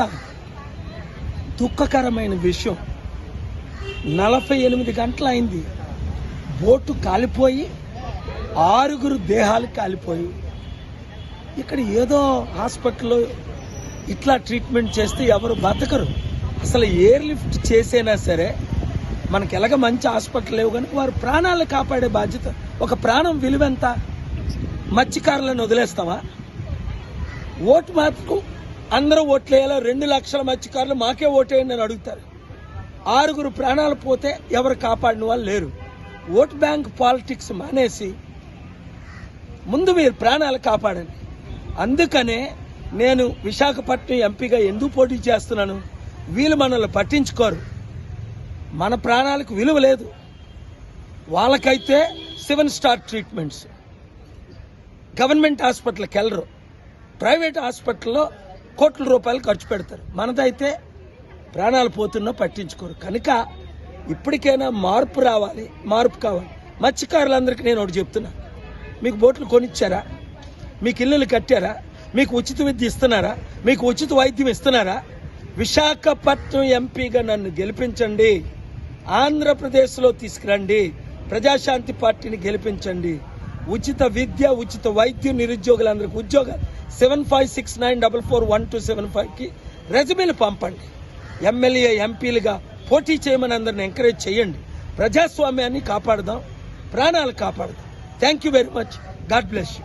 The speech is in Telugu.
ఎంత దుఃఖకరమైన విషయం. నలభై ఎనిమిది గంటలైంది. బోటు కాలిపోయి ఆరుగురు దేహాలు కాలిపోయి. ఇక్కడ ఏదో హాస్పిటల్లో ఇట్లా ట్రీట్మెంట్ చేస్తే ఎవరు బతకరు. అసలు ఎయిర్ లిఫ్ట్ చేసైనా సరే మనకి ఎలాగ మంచి హాస్పిటల్ లేవు కానీ వారు ప్రాణాలు కాపాడే బాధ్యత. ఒక ప్రాణం విలువెంత? మత్స్యకారులను వదిలేస్తావా? ఓటు మార్పు అందరూ ఓట్లేయాలా? రెండు లక్షల మత్స్యకారులు మాకే ఓటేయండి అని అడుగుతారు. ఆరుగురు ప్రాణాలు పోతే ఎవరు కాపాడిన వాళ్ళు లేరు. ఓట్ బ్యాంక్ పాలిటిక్స్ మానేసి ముందు మీరు ప్రాణాలు కాపాడండి. అందుకనే నేను విశాఖపట్నం ఎంపీగా ఎందుకు పోటీ చేస్తున్నాను? వీళ్ళు మనల్ని పట్టించుకోరు. మన ప్రాణాలకు విలువ లేదు. వాళ్ళకైతే సెవెన్ స్టార్ ట్రీట్మెంట్స్. గవర్నమెంట్ హాస్పిటల్కి వెళ్ళరు. ప్రైవేట్ హాస్పిటల్లో కోట్ల రూపాయలు ఖర్చు పెడతారు. మనదైతే ప్రాణాలు పోతున్నా పట్టించుకోరు. కనుక ఇప్పటికైనా మార్పు రావాలి మార్పు కావాలి. మత్స్యకారులందరికీ నేను ఒకటి చెప్తున్నా. మీకు బోట్లు కొనిచ్చారా? మీకు ఇల్లులు కట్టారా? మీకు ఉచిత విద్య ఇస్తున్నారా? మీకు ఉచిత వైద్యం ఇస్తున్నారా? విశాఖపట్నం ఎంపీగా నన్ను గెలిపించండి. ఆంధ్రప్రదేశ్లో తీసుకురండి. ప్రజాశాంతి పార్టీని గెలిపించండి. ఉచిత విద్య ఉచిత వైద్యం నిరుద్యోగులందరికీ ఉద్యోగాలు seven five six nine double four one two seven ఫైవ్కి రెజ్యూమేలు పంపండి. ఎమ్మెల్యే ఎంపీలుగా పోటీ చేయమని అందరిని ఎంకరేజ్ చేయండి. ప్రజాస్వామ్యాన్ని కాపాడదాం ప్రాణాలు కాపాడదాం. Thank you very much God bless you